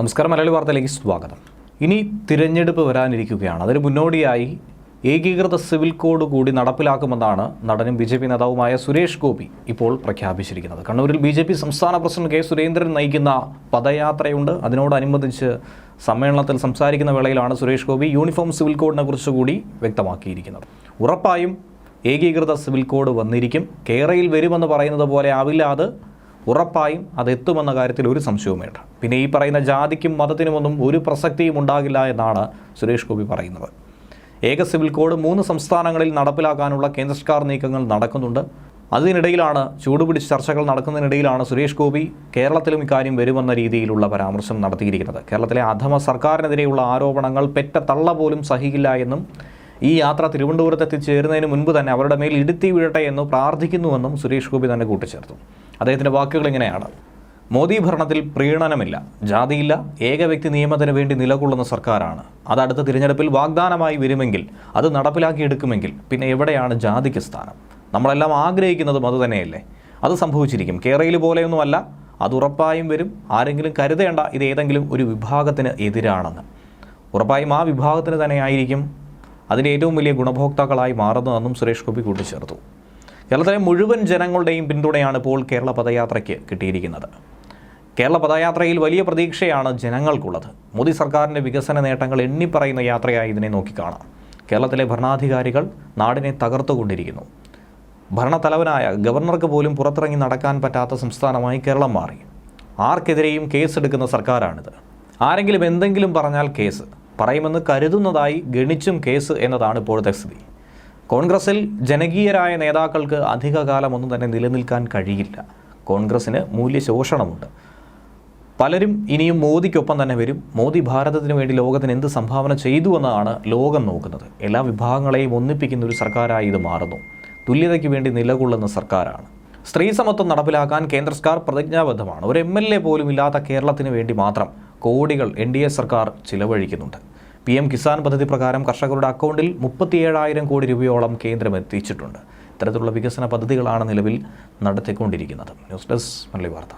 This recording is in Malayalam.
നമസ്കാരം മലയാളി വാർത്തയിലേക്ക് സ്വാഗതം. ഇനി തിരഞ്ഞെടുപ്പ് വരാനിരിക്കുകയാണ്. അതിന് മുന്നോടിയായി ഏകീകൃത സിവിൽ കോഡ് കൂടി നടപ്പിലാക്കുമെന്നാണ് നടനും ബി ജെ പി നേതാവുമായ സുരേഷ് ഗോപി ഇപ്പോൾ പ്രഖ്യാപിച്ചിരിക്കുന്നത്. കണ്ണൂരിൽ ബി ജെ പി സംസ്ഥാന പ്രസിഡന്റ് കെ സുരേന്ദ്രൻ നയിക്കുന്ന പദയാത്രയുണ്ട്. അതിനോടനുബന്ധിച്ച് സമ്മേളനത്തിൽ സംസാരിക്കുന്ന വേളയിലാണ് സുരേഷ് ഗോപി യൂണിഫോം സിവിൽ കോഡിനെ കുറിച്ച് കൂടി വ്യക്തമാക്കിയിരിക്കുന്നത്. ഉറപ്പായും ഏകീകൃത സിവിൽ കോഡ് വന്നിരിക്കും. കേരയിൽ വരുമെന്ന് പറയുന്നത് പോലെ ആവില്ല അത്. ഉറപ്പായും അതെത്തുമെന്ന കാര്യത്തിൽ ഒരു സംശയവും വേണ്ട പിന്നെ ഈ പറയുന്ന ജാതിക്കും മതത്തിനുമൊന്നും ഒരു പ്രസക്തിയും ഉണ്ടാകില്ല എന്നാണ് സുരേഷ് ഗോപി പറയുന്നത്. ഏക സിവിൽ കോഡ് മൂന്ന് സംസ്ഥാനങ്ങളിൽ നടപ്പിലാക്കാനുള്ള കേന്ദ്ര സർക്കാർ നീക്കങ്ങൾ നടക്കുന്നുണ്ട്. അതിനിടയിലാണ് ചൂടുപിടിച്ച് ചർച്ചകൾ നടക്കുന്നതിനിടയിലാണ് സുരേഷ് ഗോപി കേരളത്തിലും ഇക്കാര്യം വരുമെന്ന രീതിയിലുള്ള പരാമർശം നടത്തിയിരിക്കുന്നത്. കേരളത്തിലെ അധമ സർക്കാരിനെതിരെയുള്ള ആരോപണങ്ങൾ പെറ്റ തള്ള പോലും സഹിക്കില്ല എന്നും ഈ യാത്ര തിരുവനന്തപുരത്ത് എത്തിച്ചേരുന്നതിന് മുൻപ് തന്നെ അവരുടെ മേൽ ഇടുത്തി വീഴട്ടെ എന്ന് പ്രാർത്ഥിക്കുന്നുവെന്നും സുരേഷ് ഗോപി തന്നെ കൂട്ടിച്ചേർത്തു. അദ്ദേഹത്തിന്റെ വാക്കുകൾ ഇങ്ങനെയാണ്. മോദി ഭരണത്തിൽ പ്രീണനമില്ല ജാതിയില്ല ഏക വ്യക്തി നിയമത്തിന് വേണ്ടി നിലകൊള്ളുന്ന സർക്കാരാണ്. അത് അടുത്ത തിരഞ്ഞെടുപ്പിൽ വാഗ്ദാനമായി വരുമെങ്കിൽ അത് നടപ്പിലാക്കിയെടുക്കുമെങ്കിൽ പിന്നെ എവിടെയാണ് ജാതിക്ക് സ്ഥാനം? നമ്മളെല്ലാം ആഗ്രഹിക്കുന്നതും അത് തന്നെയല്ലേ? അത് സംഭവിച്ചിരിക്കും. കേരളയിൽ പോലെയൊന്നുമല്ല അത് ഉറപ്പായും വരും. ആരെങ്കിലും കരുതേണ്ട ഇത് ഏതെങ്കിലും ഒരു വിഭാഗത്തിന് എതിരാണെന്ന്. ഉറപ്പായും ആ വിഭാഗത്തിന് തന്നെ ആയിരിക്കും അതിന്റെ ഏറ്റവും വലിയ ഗുണഭോക്താക്കളായി മാറുന്നതെന്നും സുരേഷ് ഗോപി കൂട്ടിച്ചേർത്തു. കേരളത്തിലെ മുഴുവൻ ജനങ്ങളുടെയും പിന്തുണയാണ് ഇപ്പോൾ കേരള പദയാത്രയ്ക്ക് കിട്ടിയിരിക്കുന്നത്. കേരള പദയാത്രയിൽ വലിയ പ്രതീക്ഷയാണ് ജനങ്ങൾക്കുള്ളത്. മോദി സർക്കാരിന്റെ വികസന നേട്ടങ്ങൾ എണ്ണിപ്പറയുന്ന യാത്രയായി ഇതിനെ നോക്കിക്കാണാം കേരളത്തിലെ ഭരണാധികാരികൾ നാടിനെ തകർത്തുകൊണ്ടിരിക്കുന്നു. ഭരണത്തലവനായ ഗവർണർക്ക് പോലും പുറത്തിറങ്ങി നടക്കാൻ പറ്റാത്ത സംസ്ഥാനമായി കേരളം മാറി. ആർക്കെതിരെയും കേസെടുക്കുന്ന സർക്കാരാണിത്. ആരെങ്കിലും എന്തെങ്കിലും പറഞ്ഞാൽ കേസ്. പറയുമെന്ന് കരുതുന്നതായി ഗണിച്ചും കേസ് എന്നതാണ് ഇപ്പോഴത്തെ സ്ഥിതി. കോൺഗ്രസിൽ ജനകീയരായ നേതാക്കൾക്ക് അധികകാലമൊന്നും തന്നെ നിലനിൽക്കാൻ കഴിയില്ല. കോൺഗ്രസ്സിന് മൂല്യശോഷണമുണ്ട്. പലരും ഇനിയും മോദിക്കൊപ്പം തന്നെ വരും. മോദി ഭാരതത്തിന് വേണ്ടി ലോകത്തിന് എന്ത് സംഭാവന ചെയ്തു എന്നാണ് ലോകം നോക്കുന്നത്. എല്ലാ വിഭാഗങ്ങളെയും ഒന്നിപ്പിക്കുന്ന ഒരു സർക്കാരായി ഇത് മാറുന്നു. തുല്യതയ്ക്ക് വേണ്ടി നിലകൊള്ളുന്ന സർക്കാരാണ്. സ്ത്രീ സമത്വം നടപ്പിലാക്കാൻ കേന്ദ്ര സർക്കാർ പ്രതിജ്ഞാബദ്ധമാണ്. ഒരു എം എൽ എ പോലും ഇല്ലാത്ത കേരളത്തിന് വേണ്ടി മാത്രം കോടികൾ എൻ ഡി എ സർക്കാർ ചിലവഴിക്കുന്നുണ്ട്. പി എം കിസാൻ പദ്ധതി പ്രകാരം കർഷകരുടെ അക്കൗണ്ടിൽ മുപ്പത്തിയേഴായിരം കോടി രൂപയോളം കേന്ദ്രം എത്തിച്ചിട്ടുണ്ട് ഇത്തരത്തിലുള്ള വികസന പദ്ധതികളാണ് നിലവിൽ നടത്തിക്കൊണ്ടിരിക്കുന്നത്. ന്യൂസ് ഡെസ്ക് മലയാളി വാർത്ത.